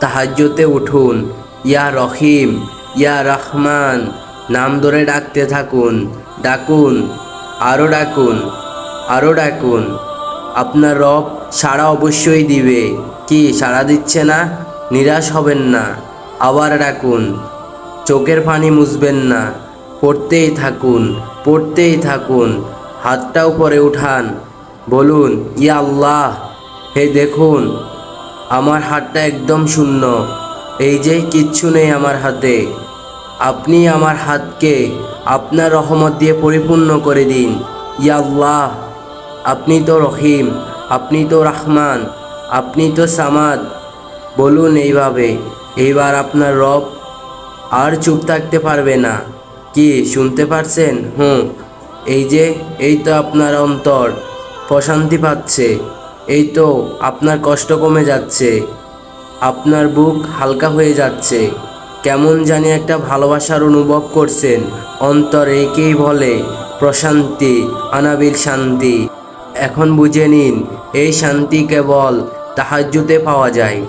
তাহাজ্যতে উঠুন। ইয়া রহিম, ইয়া রহমান, নাম ধরে ডাকতে থাকুন। ডাকুন আরও ডাকুন আরও ডাকুন। আপনার রব সাড়া অবশ্যই দিবে। কি, সাড়া দিচ্ছে না? নিরাশ হবেন না। আবার ডাকুন। চোখের পানি মুছবেন না। পড়তেই থাকুন পড়তেই থাকুন। হাতটা উপরে উঠান। বলুন, ইয়া আল্লাহ, হে দেখুন। আমার হাতটা একদম শূন্য। এই যে কিচ্ছু নেই আমার হাতে। আপনি আমার হাতকে আপনার রহমত দিয়ে পরিপূর্ণ করে দিন। ইয়া আল্লাহ, আপনি তো রহিম, আপনি তো রহমান, আপনি তো সামাদ। বলুন এইভাবে, এইবার আপনার রব আর চুপ থাকতে পারবে না। কি, শুনতে পারছেন? হুম এই যে, এই তো আপনার অন্তর। প্রশান্তি পাচ্ছে। এই তো আপনার কষ্ট কমে যাচ্ছে। আপনার বুক হালকা হয়ে যাচ্ছে। কেমন জানি একটা ভালোবাসার অনুভব করছেন। অন্তর একেই বলে প্রশান্তি, অনাবিল শান্তি। এখন বুঝে নিন, এই শান্তি কেবল তাহাজ্জুতে পাওয়া যায়।